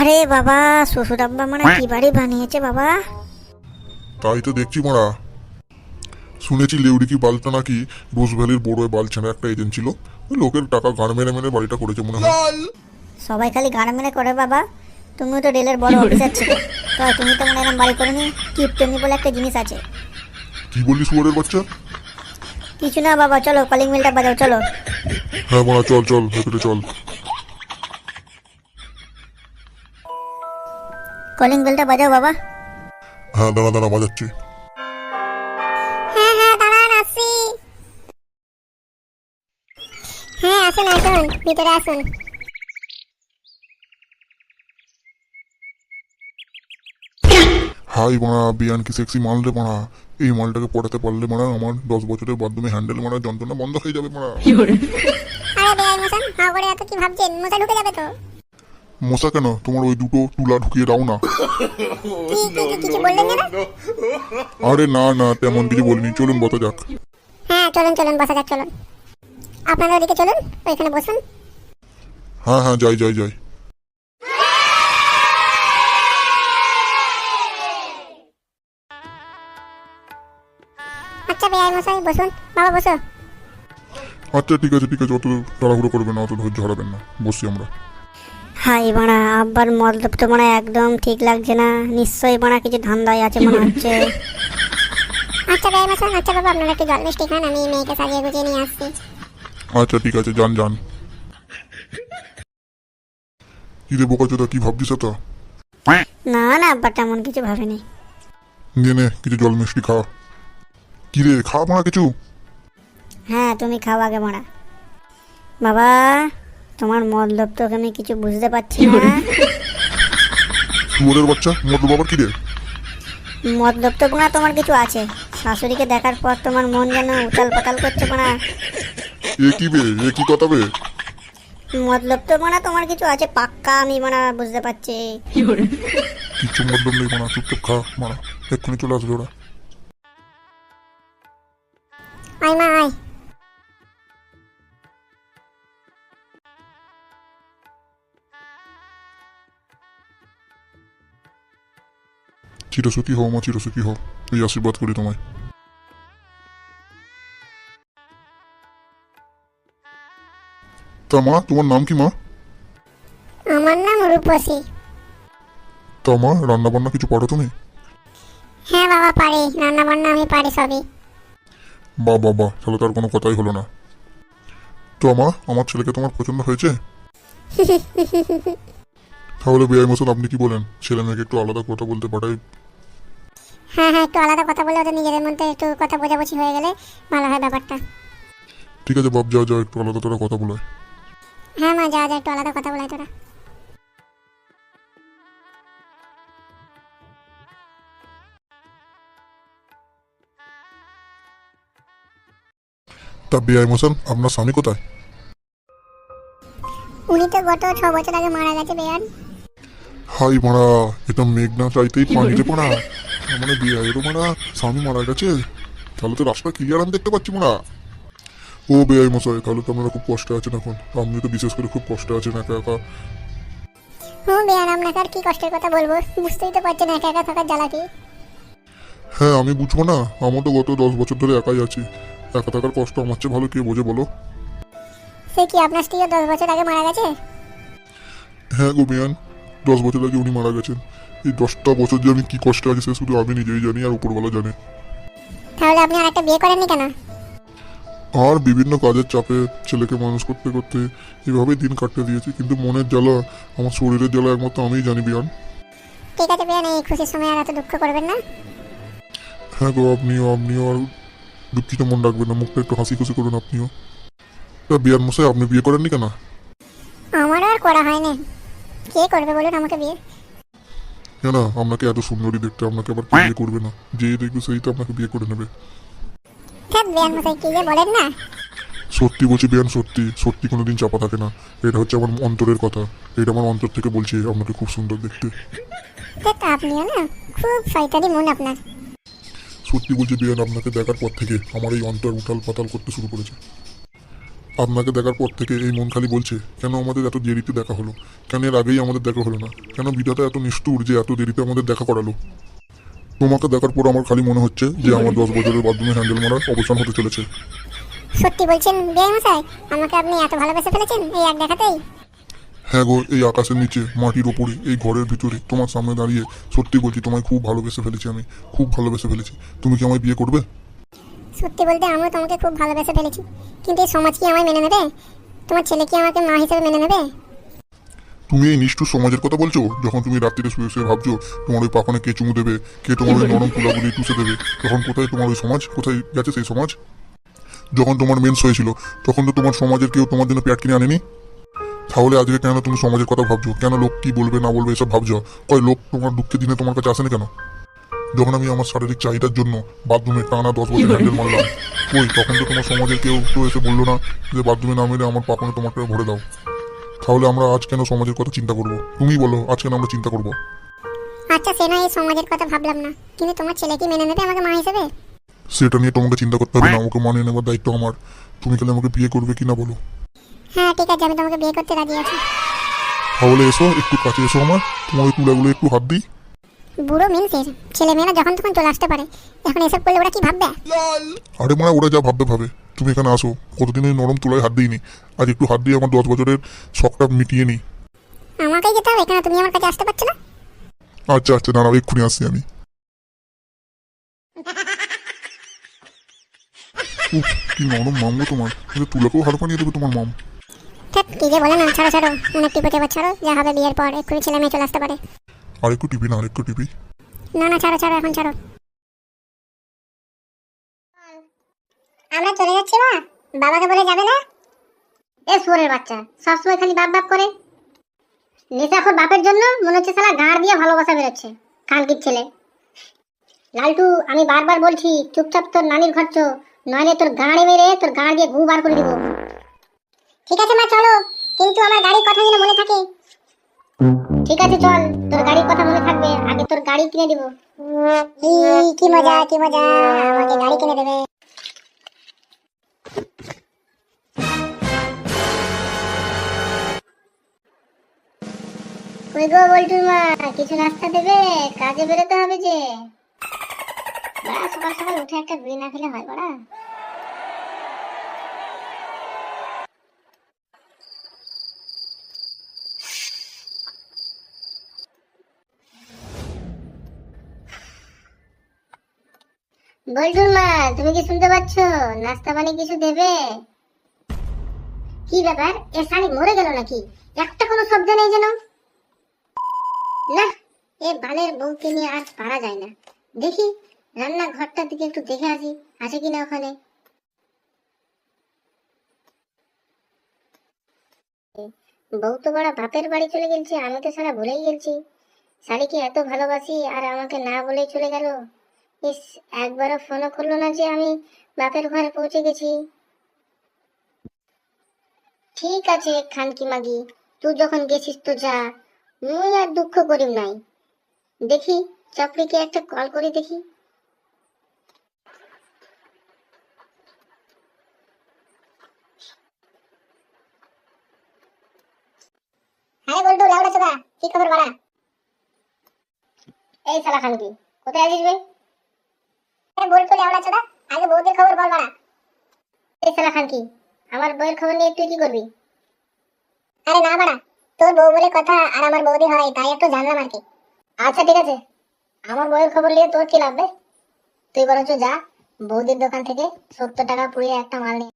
আরে বাবা শ্বশুর আব্বা মানে কি বাড়ি বানিয়েছে বাবা? তাই তো দেখছি মারা। শুনেছি লেউড়িকি বালটা নাকি রোজ ভ্যালির বড় বালছেনা একটা এজেন্ট ছিল। ওই লোকের টাকা গাড় মেরে মেরে বাড়িটা করেছে মনে হয়। সবাই খালি গাড় মেরে করে বাবা। তুমিও তো রেলের বড় অফিসার ছিল। তো তুমি তো মনে বাড়ি করে নি কিপটেমি বলে একটা জিনিস আছে। কি বললি শুয়ারের বাচ্চা? কিছু না বাবা চলো কলিং বেলটা বাজাও চলো। হ্যাঁ মারা চল চল ভেতরে চল। কলিং বেলটা বাজাও বাবা। হ্যাঁ দাঁড়া দাঁড়া বাজাচ্ছি। হ্যাঁ হ্যাঁ দাঁড়ান আসছি হ্যাঁ আসুন আসুন ভিতরে আসুন। হাই মারা বিয়ান কি সেক্সি মাল রে মারা। এই মালটাকে পড়াতে পারলে মারা আমার দশ বছরের মাধ্যমে হ্যান্ডেল মারা যন্ত্রণা বন্ধ হয়ে যাবে মারা। আরে বেআই মশান হাঁ করে এত কি ভাবছেন? মশা ঢুকে যাবে তো। মশা কেন? তোমার ওই দুটো তুলা ঢুকিয়ে দাও না। আরে না না তেমন কিছু বলিনি। চলুন বসা যাক। হ্যাঁ চলুন চলুন বসা যাক চলুন। আপনারা ওদিকে চলুন ওইখানে বসুন। হ্যাঁ হ্যাঁ যাই যাই যাই। আচ্ছা বেআই মশাই বসুন। বাবা বসো। আচ্ছা ঠিক আছে ঠিক আছে অত তাড়াহুড়ো করবেন না অত ধৈর্য হারাবেন না। বসছি আমরা। হাই বাড়া আব্বার মতলব তো মানে একদম ঠিক লাগছে না। নিশ্চয়ই বাড়া কিছু ধান্দায় আছে মনে হচ্ছে। আচ্ছা বেআই মশাই আচ্ছা বাবা আপনারা একটু জল মিষ্টি খান আমি মেয়েকে সাজিয়ে গুছিয়ে নিয়ে আসছি। আচ্ছা ঠিক আছে যান যান। কি রে বোকা চোদা কি ভাবছিস তো না না আব্বা তেমন কিছু ভাবেনি। নিয়ে নে কিছু জল মিষ্টি খা। কি রে খা মারা কিছু? হ্যাঁ তুমি খাও আগে মারা। বাবা তোমার মতলব তো আমি কিছু বুঝতে পারছি না। শুয়োরের বাচ্চা মতো বাবার কি রে? মতলব তো না তোমার কিছু আছে। শাশুড়িকে দেখার পর তোমার মন যেন উতাল পাতাল করছে না এ কি বে? এ কি কথা বে? মতলব তো মানে তোমার কিছু আছে পাক্কা আমি মানে বুঝতে পারছি। কিচ্ছু মতলব নেই মারা চুপচাপ খা মারা। এক্ষুনি চলে আসবে ওরা। আয় মা আয়। চিরসুখী হও মা চিরসুখী হও। এই আশীর্বাদ করি তোমায়। তা মা তোমার নাম কি মা? আমার নাম রূপসী। তা মা রান্না বান্না কিছু পারো তুমি? হ্যাঁ বাবা পারি। রান্না বান্না আমি পারি সবই। বা বাবা তাহলে তার কোনো কথাই হলো না। তো মা আমার ছেলেকে তোমার পছন্দ হয়েছে? তাহলে বিআই মশান আপনি কি বলেন? ছেলে মেয়েকে একটু আলাদা কথা বলতে পাঠাই হ্যাঁ হ্যাঁ একটু আলাদা কথা বলে ওদের নিজেদের মধ্যে একটু কথা বোঝাবুঝি হয়ে গেলে ভালো হয় ব্যাপারটা। ঠিক আছে বাপ যাও যাও একটু আলাদা তোরা কথা বলায় হ্যাঁ মা যা যা একটু আলাদা কথা বলাই তোরা। তা বিআই মশান আপনার স্বামী কোথায়? উনি তো গত ছ বছর আগে মারা গেছে বেয়ান হাই মারা এটা মেঘ না চাইতেই পানিতে পড়া। মানে বিআইয়েরও মারা স্বামী মারা গেছে। তাহলে তো রাস্তা ক্লিয়ার আমি দেখতে পাচ্ছি মারা। ও বেআই মশাই তাহলে তো আপনারা খুব কষ্টে আছেন এখন। আপনি তো বিশেষ করে খুব কষ্টে আছেন একা একা। বেয়ান আপনাকে আর কি কষ্টের কথা বলব? বুঝতেই তো পারছেন একা একা থাকার জ্বালা কি? হ্যাঁ আমি বুঝব না। আমার তো গত দশ বছর ধরে একাই আছি। একা থাকার কষ্ট আমার চেয়ে ভালো কে বোঝে বলো? সে কি আপনার স্ত্রীও দশ বছর আগে মারা গেছে? হ্যাঁ গো বিয়ান দশ বছর আগে উনি মারা গেছেন। এই দশটা বছর যে আমি কি কষ্টে আছি সে শুধু আমি নিজেই জানি আর উপরবেলা জানে। তাহলে আপনি আর একটা বিয়ে করেননি কেন? আর বিভিন্ন কাজের চাপে ছেলেকে মানুষ করতে করতে এভাবেই দিন কাটতে দিয়েছি কিন্তু মনের জ্বালা আমার শরীরের জ্বালা একমাত্র আমিই জানি বিয়ান। ঠিক আছে বেয়ান এই খুশির সময় আর এত দুঃখ করবেন না। হ্যাঁ গো আপনিও আপনিও আর দুঃখিত মন রাখবেন না মুখটা একটু হাসি খুশি করুন আপনিও। তা বিয়ান মশাই আপনি বিয়ে করেননি কেন? আমারও আর করা হয়নি। কে করবে বলুন আমাকে বিয়ে? কেন আপনাকে এত সুন্দরী দেখতে আপনাকে আবার বিয়ে করবে না। যে দেখবে সেই তো আপনাকে বিয়ে করে নেবে। হ্যাঁ বলেন না। সত্যি বলছি বিয়ান সত্যি সত্যি কোনোদিন চাপা থাকে না। এটা হচ্ছে আমার অন্তরের কথা। এটা আমার অন্তর থেকে বলছি আপনাকে খুব সুন্দর দেখতে। আপনিও না খুব শয়তানি মন আপনার। সত্যি বলছি বিয়ান আপনাকে দেখার পর থেকে আমার এই অন্তর উঠাল পাতাল করতে শুরু করেছে। আপনাকে দেখার পর থেকে এই মন খালি বলছে কেন আমাদের এত দেরিতে দেখা হলো? কেন এর আগেই আমাদের দেখা হলো না? কেন বিধাতা এত নিষ্ঠুর যে এত দেরিতে আমাদের দেখা করালো? তোমাকে দেখার পর আমার খালি মনে হচ্ছে যে আমার দশ বছরের মাধ্যমে হ্যান্ডেল মারার অবসান হতে চলেছে। সত্যি বলছেন মশাই? আমাকে আপনি এত ভালোবেসে ফেলেছেন এই এক দেখাতেই? হ্যাঁ গো এই আকাশের নিচে মাটির ওপরে এই ঘরের ভিতরে তোমার সামনে দাঁড়িয়ে সত্যি বলছি তোমায় খুব ভালোবেসে ফেলেছি আমি খুব ভালোবেসে ফেলেছি। তুমি কি আমায় বিয়ে করবে? সত্যি বলতে আমিও তোমাকে খুব ভালোবেসে ফেলেছি। কিন্তু এই সমাজ কি আমায় মেনে নেবে? তোমার ছেলে কি আমাকে মা হিসেবে মেনে নেবে? তুমি এই নিষ্ঠুর সমাজের কথা বলছো? যখন তুমি রাত্রিরে শুয়ে শুয়ে ভাবছ, তোমার ওই পাখনে কে চুমু দেবে? কে তোমার ওই নরম তুলাগুলি টুসে দেবে? তখন কোথায় তোমার ওই সমাজ? কোথায় গেছে সেই সমাজ? যখন তোমার মেন্স হয়েছিল, তখন তো তোমার সমাজের কেউ তোমার জন্য প্যাট কিনে আনেনি? তাহলে আজকে কেন তুমি সমাজের কথা ভাবছ? কেন লোক কি বলবে, না বলবে, এসব ভাবছ? কয় লোক তোমার দুঃখের দিনে তোমার কাছে আসেনি কেন? যখন আমি আমার শারীরিক চাহিদার জন্য বাথরুমে টানা দশ বছর হ্যান্ডেল মারলাম ওই তখন তো তোমার সমাজের কেউ তো এসে বলল না যে বাথরুমে না মেরে আমার পাপনে তোমাকে ভরে দাও। তাহলে আমরা আজ কেন সমাজের কথা চিন্তা করব? তুমি বলো আজ কেন আমরা চিন্তা করব? আচ্ছা সে না এই সমাজের কথা ভাবলাম না। কিন্তু তোমার ছেলে কি মেনে নেবে আমাকে মা হিসেবে? সেটা নিয়ে তোমাকে চিন্তা করতে হবে না আমাকে মানিয়ে নেবার দায়িত্ব আমার। তুমি তাহলে আমাকে বিয়ে করবে কি না বলো? হ্যাঁ ঠিক আছে আমি তোমাকে বিয়ে করতে রাজি আছি। তাহলে এসো একটু কাছে এসো আমার। তোমার তুলাগুলো একটু হাত দিই। বুড়ো মিনসের ছেলে মেয়েরা যখন তখন চলে আসতে পারে। এখন এসব করলে ওরা কি ভাববে? আরে মানে ওরা যা ভাববে ভাবে। তুমি এখানে আসো কতদিন ওই নরম তুলায় হাত দিইনি। আজ একটু হাত দিয়ে আমার দশ বছরের শখটা মিটিয়ে নিই। আমাকেই যেতে হবে কেন তুমি আমার কাছে আসতে পারছ না? আচ্ছা আচ্ছা দাঁড়াও এক্ষুনি আসছি আমি। উফ, কি নরম মাম গো তোমার। কিন্তু তুলাকেও হাড় পানিয়ে দেবে তোমার মাম। ঠিক কি যে বলে না ছাড়ো ছাড়ো অনেক টিপে চেপে ছাড়ো যা হবে বিয়ের পর এক্ষুনি ছেলে মেয়ে চলে আসতে পারে। আর একটু টিপি না আর একটু টিপি। না না ছাড়ো ছাড়ো এখন ছাড়ো। আমরা চলে যাচ্ছি মা। বাবাকে বলে যাবে না? এ বাচ্চা সবসময় খালি বাপ বাপ করে। বাপের জন্য মনে হচ্ছে গাঁড় দিয়ে ভালোবাসা বেরোচ্ছে ছেলে। লালটু আমি বারবার বলছি চুপচাপ তোর নানির ঘর চো, নইলে তোর গাঁড়ে মেরে তোর গাঁড় দিয়ে ঘু বার করে দিব। ঠিক আছে মা চলো। কিন্তু আমার গাড়ির কথা যেন মনে থাকে ঠিক আছে চল। তোর গাড়ির কথা মনে থাকবে। আগে তোর গাড়ি কিনে দিব। কি মজা কি মজা। আমাকে গাড়ি কিনে দেবে। কই গো বল্টুর মা কিছু নাস্তা দেবে? কাজে বেরোতে হবে যে। বাড়া সকাল সকাল উঠে একটা বিড়ি না খেলে হয় বাড়া। বল্টুর মা, তুমি কি শুনতে পাচ্ছ? নাস্তা পানি কিছু দেবে? কি ব্যাপার? এ শাড়ি মরে গেল নাকি? একটা কোনো শব্দ নেই যেন। না, এ বালের বউকে নিয়ে আর পারা যায় না। দেখি রান্না ঘরটার দিকে একটু দেখে আসি, আছে কিনা ওখানে? বউ তো বড় বাপের বাড়ি চলে গেছে আমি তো সারা ভুলেই গেছি শাড়িকে এত ভালোবাসি আর আমাকে না বলেই চলে গেল। ইস, একবারও ফোনও করল না যে আমি বাপের ঘরে পৌঁছে গেছি। ঠিক আছে, খানকি মাগি, তুই যখন গেছিস তো যা। মুই আর দুঃখ করিম নাই। দেখি চাপড়িকে একটা কল করে দেখি। হ্যাঁ বলটু লাউড়া চোদা কি খবর বাড়া? এই শালা খানকি, কোথায় আছিস আমরা আগে খবর বল বাড়া। এই খানকি আমার বউয়ের খবর নিয়ে তুই কি করবি? আরে না বাড়া, তোর বউ বলে কথা আর আমার বৌদি হয়, তাই একটু জানলাম আর কি। আচ্ছা ঠিক আছে। আমার বউয়ের খবর নিয়ে তোর কি লাগবে তুই বরঞ্চ যা, বৌদির দোকান থেকে সত্তর টাকা পুড়িয়ে একটা মাল নিয়ে